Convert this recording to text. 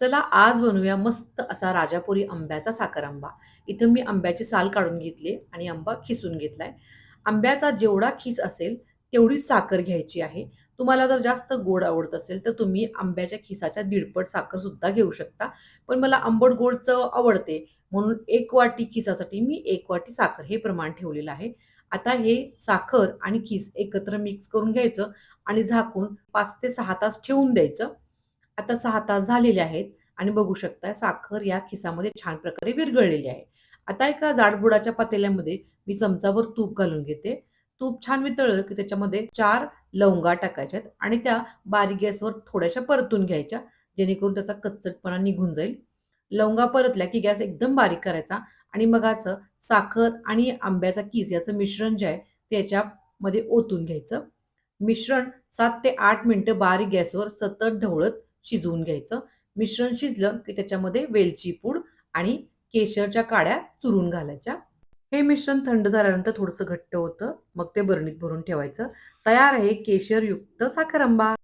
चला आज बनवूया मस्त असा राजापुरी आंब्याचा साखर आंबा. इथं मी आंब्याची साल काढून घेतली आणि आंबा खिसून घेतलाय. आंब्याचा जेवढा खीस असेल तेवढी साखर घ्यायची आहे. तुम्हाला जर जास्त गोड आवडत असेल तर तुम्ही आंब्याच्या खिसाच्या दीडपट साखर सुद्धा घेऊ शकता. पण मला आंबट गोड चव आवडते म्हणून एक वाटी खिसासाठी मी एक वाटी साखर हे प्रमाण ठेवलेलं आहे. आता हे साखर आणि खीस एकत्र मिक्स करून घ्यायचं आणि झाकून पाच ते सहा तास ठेवून द्यायचं. आता सहा तास झालेले आहेत आणि बघू शकता साखर या खिसामध्ये छान प्रकारे विरघळलेली आहे. आता एका जाडबुडाच्या पातेल्यामध्ये मी चमचाभर तूप घालून घेते. तूप छान वितळलं की त्याच्यामध्ये चार लवंगा टाकायच्यात आणि त्या बारीक गॅसवर थोड्याशा परतून घ्यायच्या, जेणेकरून त्याचा कच्चटपणा निघून जाईल. लवंगा परतल्या की गॅस एकदम बारीक करायचा आणि मग असं साखर आणि आंब्याचा किस याचं मिश्रण जे आहे त्याच्यामध्ये ओतून घ्यायचं. मिश्रण सात ते आठ मिनिटं बारीक गॅसवर सतत ढवळत शिजवून घ्यायचं. मिश्रण शिजलं की त्याच्यामध्ये वेलची पूड आणि केशरच्या काड्या चुरून घालायच्या. हे मिश्रण थंड झाल्यानंतर थोडंसं घट्ट होतं. मग ते बरणीत भरून ठेवायचं. तयार आहे केशरयुक्त साखर आंबा.